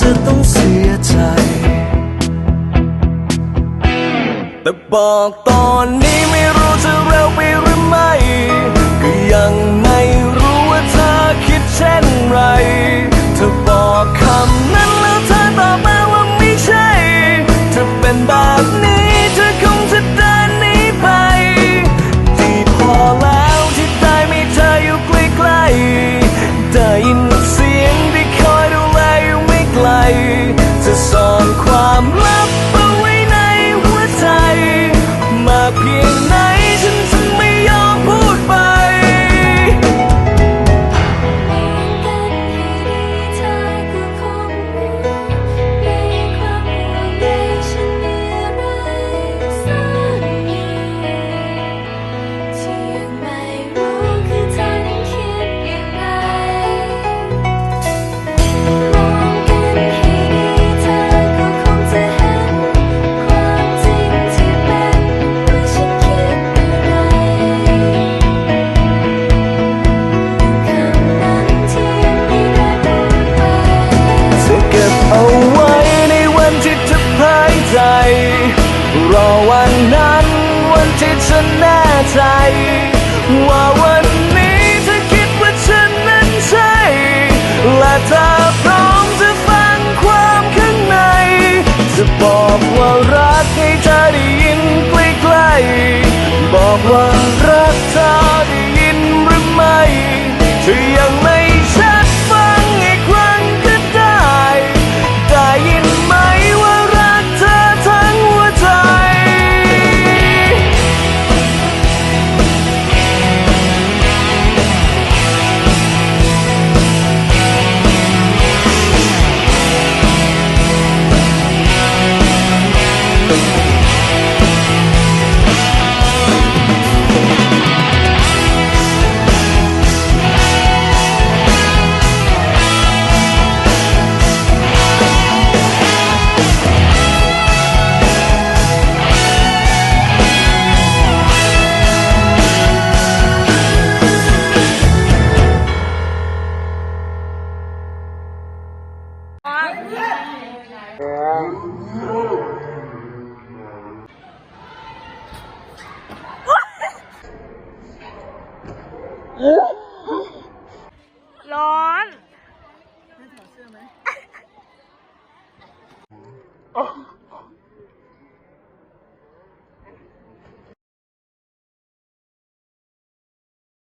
จะต้องเสียใจ แต่บอกตอนนี้ไม่รู้จะเร็วไปหรือไม่ จนแน่ใจว่า ร้อน